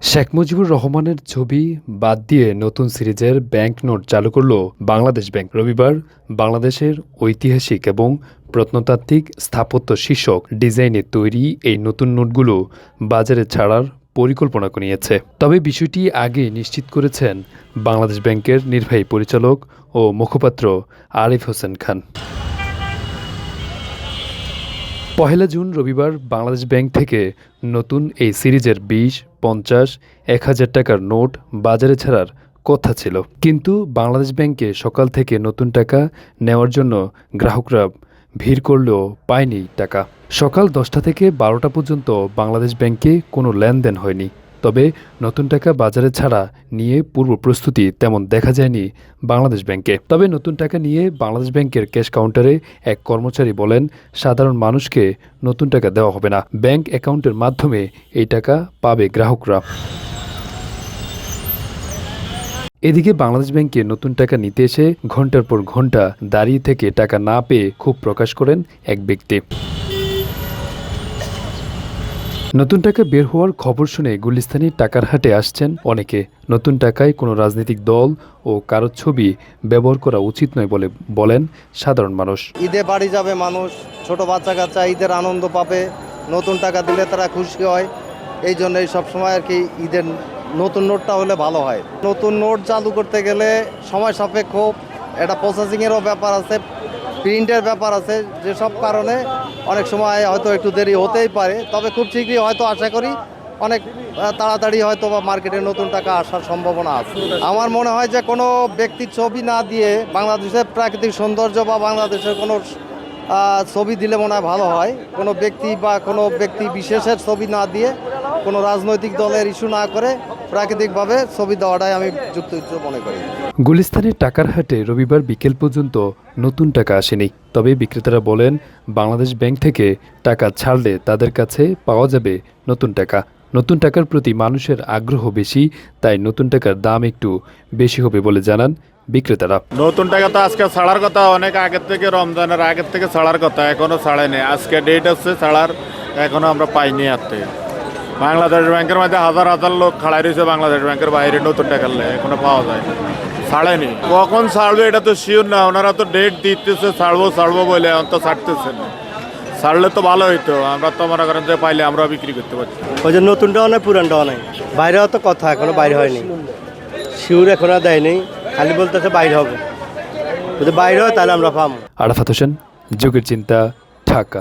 শেখ মুজিবুর রহমানের ছবি বাদ দিয়ে নতুন সিরিজের ব্যাংক নোট চালু করল বাংলাদেশ ব্যাংক। রবিবার বাংলাদেশের ঐতিহাসিক এবং প্রত্নতাত্ত্বিক স্থাপত্য শীর্ষক ডিজাইনে তৈরি এই নতুন নোটগুলো বাজারে ছাড়ার পরিকল্পনা নিয়েছে তবে বিষয়টি আগে নিশ্চিত করেছেন বাংলাদেশ ব্যাংকের নির্বাহী পরিচালক ও মুখপাত্র আরিফ হোসেন খান। পহেলা জুন রবিবার বাংলাদেশ ব্যাংক থেকে নতুন এই সিরিজের বিশ, পঞ্চাশ, এক হাজার টাকার নোট বাজারে ছাড়ার কথা ছিল। কিন্তু বাংলাদেশ ব্যাংকে সকাল থেকে নতুন টাকা নেওয়ার জন্য গ্রাহকরা ভিড় করলেও পায়নি টাকা। সকাল দশটা থেকে বারোটা পর্যন্ত বাংলাদেশ ব্যাংকে কোনো লেনদেন হয়নি। তবে নতুন টাকা বাজারে ছাড়া নিয়ে পূর্ব প্রস্তুতি তেমন দেখা যায়নি বাংলাদেশ ব্যাংকে। তবে নতুন টাকা নিয়ে বাংলাদেশ ব্যাংকের ক্যাশ কাউন্টারে এক কর্মচারী বলেন, সাধারণ মানুষকে নতুন টাকা দেওয়া হবে না। ব্যাংক অ্যাকাউন্টের মাধ্যমে এই টাকা পাবে গ্রাহকরা। এদিকে বাংলাদেশ ব্যাংকে নতুন টাকা নিতে এসে ঘণ্টার পর ঘণ্টা দাঁড়িয়ে থেকে টাকা না পেয়ে খুব প্রকাশ করেন এক ব্যক্তি। নতুন টাকা বের হওয়ার খবর শুনে গুলিস্তানি টাকার হাটে আসছেন অনেকে। নতুন টাকায় কোনো রাজনৈতিক দল ও কারোর ছবি ব্যবহার করা উচিত নয় বলে বলেন সাধারণ মানুষ। ঈদে বাড়ি যাবে মানুষ, ছোট বাচ্চা কাচ্চা, ঈদের আনন্দ পাবে, নতুন টাকা দিলে তারা খুশি হয়। এই জন্যই সবসময় আর কি ঈদের নতুন নোটটা হলে ভালো হয়। নতুন নোট চালু করতে গেলে সময় সাপেক্ষ, এটা প্রসেসিংয়েরও ব্যাপার আছে প্রিন্টের ব্যাপার আছে, যেসব কারণে অনেক সময় হয়তো একটু দেরি হতেই পারে, তবে খুব শীঘ্রই হয়তো আশা করি অনেক তাড়াতাড়ি হয়তো বা মার্কেটে নতুন টাকা আসার সম্ভাবনা আছে। আমার মনে হয় যে কোনো ব্যক্তির ছবি না দিয়ে বাংলাদেশের প্রাকৃতিক সৌন্দর্য বা বাংলাদেশের কোনো ছবি দিলে মনে হয় ভালো হয়। কোনো ব্যক্তি বা কোনো ব্যক্তি বিশেষের ছবি না দিয়ে কোনো রাজনৈতিক দলের ইস্যু না করে প্রাকৃতিকভাবে ছবি দেওয়াটাই আমি যুক্তিযুক্ত মনে করি। গুলিস্তানের টাকার হাটে রবিবার বিকেল পর্যন্ত নতুন টাকা আসেনি। তবে বিক্রেতারা বলেন বাংলাদেশ ব্যাংক থেকে টাকা ছাড়লে তাদের কাছে পাওয়া যাবে নতুন টাকা। নতুন টাকার প্রতি মানুষের আগ্রহ বেশি তাই নতুন টাকার দাম একটু বেশি হবে বলে জানান বিক্রেতারা। নতুন টাকা তো আজকে ছাড়ার কথা অনেক আগের থেকে রমজানের আগের থেকে ছাড়ার কথা এখনও ছাড়েনি। আজকে ডেট হচ্ছে ছাড়ার এখনও আমরা পাইনি আর থেকে। বাংলাদেশ ব্যাংকের মধ্যে হাজার হাজার লোক খাড়াই রয়েছে বাংলাদেশ ব্যাংকের বাইরে নতুন টাকা লে এখনও পাওয়া যায়। ছাড়েনি। কখন ছাড়বে এটা তো শিওর না ওনারা তো ডেট দিতেছে ছাড়বো ছাড়বো বলে এখন তো ছাড়তেছে না। ছাড়লে তো ভালো হইতো আমরা তো মনে করেন যে পাইলে আমরা বিক্রি করতে পারছি ওই যে নতুনটাও নয় পুরানটাও নাই। বাইরেও তো কথা এখনও বাইরে হয়নি। শিউর এখনও দেয়নি খালি বলতেছে বাইরে হবে। যদি বাইরে হয় তাহলে আমরা পাবো। আরাফাত হোসেন যুগের চিন্তা ঢাকা।